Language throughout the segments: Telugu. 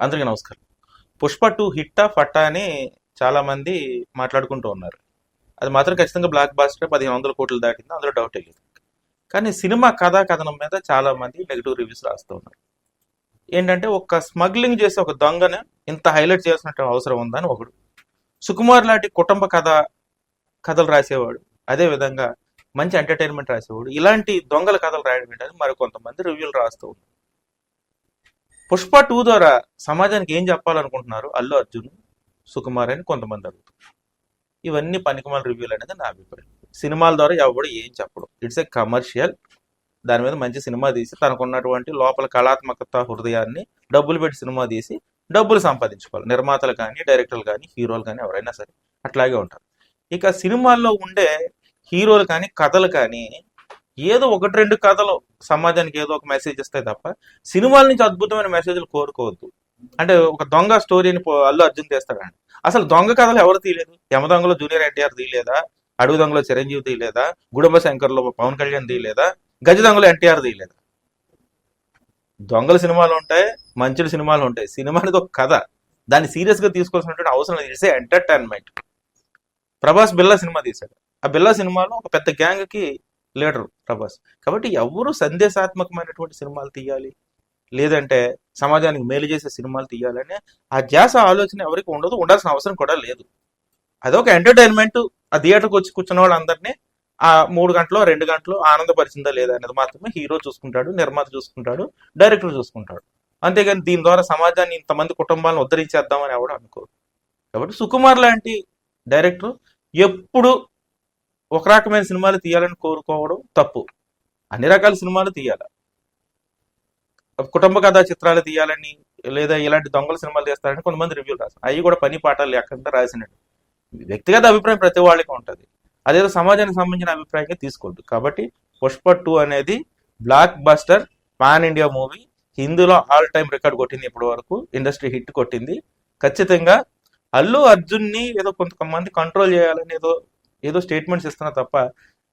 అందరికీ నమస్కారం. పుష్ప టూ హిట్టా ఫట్టా అని చాలామంది మాట్లాడుకుంటూ ఉన్నారు. అది మాత్రం ఖచ్చితంగా బ్లాక్ బాస్టర్ పదిహేను వందల కోట్లు దాటింది అందులో డౌట్ లేదు. కానీ సినిమా కథా కథనం మీద చాలామంది నెగిటివ్ రివ్యూస్ రాస్తూ ఉన్నారు. ఏంటంటే ఒక స్మగ్లింగ్ చేసే ఒక దొంగను ఇంత హైలైట్ చేయాల్సిన అవసరం ఉందని ఒకడు. సుకుమార్ లాంటి కుటుంబ కథ కథలు రాసేవాడు అదే విధంగా మంచి ఎంటర్టైన్మెంట్ రాసేవాడు. ఇలాంటి దొంగల కథలు రాయడం ఏంటని మరి కొంతమంది రివ్యూలు రాస్తూ ఉన్నారు. పుష్ప టూ ద్వారా సమాజానికి ఏం చెప్పాలనుకుంటున్నారు? అల్లు అర్జున్ సుకుమార్ అని కొంతమంది అడుగుతారు ఇవన్నీ పనికిమాల రివ్యూలు అనేది నా అభిప్రాయం. సినిమాల ద్వారా ఎవడు ఏం చెప్పడు. ఇట్స్ ఏ కమర్షియల్ దాని మీద మంచి సినిమా తీసి తనకున్నటువంటి లోపల కళాత్మకత హృదయాన్ని డబ్బులు పెట్టి సినిమా తీసి డబ్బులు సంపాదించుకోవాలి. నిర్మాతలు కానీ డైరెక్టర్లు కానీ హీరోలు కానీ ఎవరైనా సరే అట్లాగే ఉంటారు. ఇక సినిమాల్లో ఉండే హీరోలు కానీ కథలు కానీ ఏదో ఒకటి రెండు కథలు సమాజానికి ఏదో ఒక మెసేజ్ ఇస్తాయి తప్ప సినిమాల నుంచి అద్భుతమైన మెసేజ్లు కోరుకోవద్దు. అంటే ఒక దొంగ స్టోరీని అల్లు అర్జున్ తీస్తాడండి అసలు దొంగ కథలు ఎవరు తీయలేదు? యమ దొంగలో జూనియర్ ఎన్టీఆర్ తీయలేదా? అడుగు దొంగలో చిరంజీవి తీయలేదా? గుడుంబ శంకర్లో పవన్ కళ్యాణ్ తీయలేదా? గజ దొంగలో ఎన్టీఆర్ తీయలేదా? దొంగల సినిమాలు ఉంటాయి మంచుల సినిమాలు ఉంటాయి. సినిమా అనేది ఒక కథ. దాన్ని సీరియస్గా తీసుకోవాల్సినటువంటి అవసరం లేదు. It's entertainment Prabhas Billa cinema తీశాడు. ఆ బిల్లా సినిమాలో ఒక పెద్ద గ్యాంగ్కి లీడర్ ప్రభాస్. కాబట్టి ఎవరు సందేశాత్మకమైనటువంటి సినిమాలు తీయాలి? లేదంటే సమాజానికి మేలు చేసే సినిమాలు తీయాలని ఆ ధ్యాస ఆలోచన ఎవరికి ఉండదు ఉండాల్సిన అవసరం కూడా లేదు. అదొక ఎంటర్టైన్మెంట్ ఆ థియేటర్కి వచ్చి కూర్చున్న వాళ్ళందరినీ ఆ మూడు గంటలు రెండు గంటలు ఆనందపరిచిందా లేదా అనేది మాత్రమే హీరో చూసుకుంటాడు నిర్మాత చూసుకుంటాడు డైరెక్టర్ చూసుకుంటాడు. అంతేగాని దీని ద్వారా సమాజాన్ని ఇంతమంది కుటుంబాలను ఉద్ధరించేద్దామని ఎవడు అనుకోరు కాబట్టి సుకుమార్ లాంటి డైరెక్టర్ ఎప్పుడు ఒక రకమైన సినిమాలు తీయాలని కోరుకోవడం తప్పు. అన్ని రకాల సినిమాలు తీయాలి? కుటుంబ కథా చిత్రాలు తీయాలని లేదా ఇలాంటి దొంగల సినిమాలు తీస్తారని కొంతమంది రివ్యూలు రాస్తారు అవి కూడా పని పాఠాలు లేకుండా రాసినట్టు. వ్యక్తిగత అభిప్రాయం ప్రతి వాళ్ళకి ఉంటుంది. అదేదో సమాజానికి సంబంధించిన అభిప్రాయంగా తీసుకోవద్దు. కాబట్టి పుష్ప టూ అనేది blockbuster pan India movie హిందీలో ఆల్ టైమ్ రికార్డ్ కొట్టింది ఇప్పటి వరకు ఇండస్ట్రీ హిట్ కొట్టింది. ఖచ్చితంగా అల్లు అర్జున్ని ఏదో కొంతమంది కంట్రోల్ చేయాలని ఏదో ఏదో స్టేట్మెంట్స్ ఇస్తున్నా తప్ప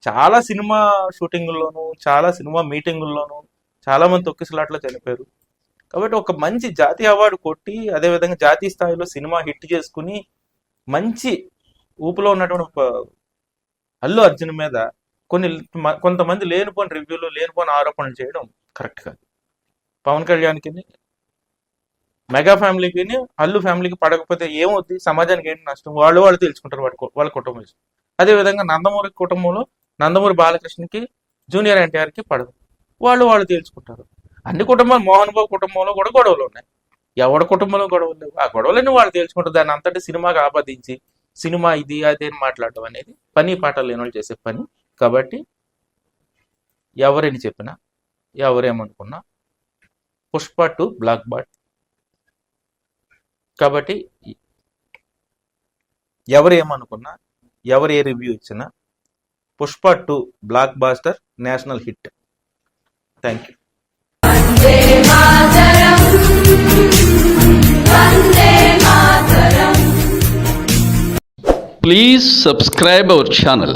చాలా సినిమా షూటింగుల్లోనూ చాలా సినిమా మీటింగుల్లోనూ చాలా మంది తొక్కిసలాట్లో చనిపోయారు. కాబట్టి ఒక మంచి జాతీయ అవార్డు కొట్టి అదేవిధంగా జాతీయ స్థాయిలో సినిమా హిట్ చేసుకుని మంచి ఊపులో ఉన్నటువంటి ఒక అల్లు అర్జున్ మీద కొన్ని కొంతమంది లేనిపోని రివ్యూలు లేనిపోని ఆరోపణలు చేయడం కరెక్ట్ కాదు. పవన్ కళ్యాణ్కి మెగా ఫ్యామిలీకి అల్లు ఫ్యామిలీకి పడకపోతే ఏమవుద్ది? సమాజానికి ఏంటి నష్టం? వాళ్ళు వాళ్ళు తెలుసుకుంటారు వాళ్ళ వాళ్ళ కుటుంబం అదేవిధంగా అదే విధంగా నందమూరి కుటుంబంలో నందమూరి బాలకృష్ణకి జూనియర్ ఎన్టీఆర్కి పడదు. వాళ్ళు వాళ్ళు తేల్చుకుంటారు. అన్ని కుటుంబాలు మోహన్ బాబు కుటుంబంలో కూడా గొడవలు ఉన్నాయి. ఎవడి కుటుంబంలో గొడవలు లేవు? ఆ గొడవలన్నీ వాళ్ళు తేల్చుకుంటారు. దాన్ని అంతటి సినిమాకి ఆపాదించి సినిమా ఇది అది అని మాట్లాడటం అనేది పని పాటలు లేని వాళ్ళు చేసే పని. కాబట్టి ఎవరని చెప్పినా ఎవరేమనుకున్నా పుష్ప టు బ్లాక్ బాట్ కాబట్టి ఎవరు ఏమనుకున్నా ఎవరు ఏ రివ్యూ ఇచ్చినా Pushpa two blockbuster national hit thank you Please subscribe our channel.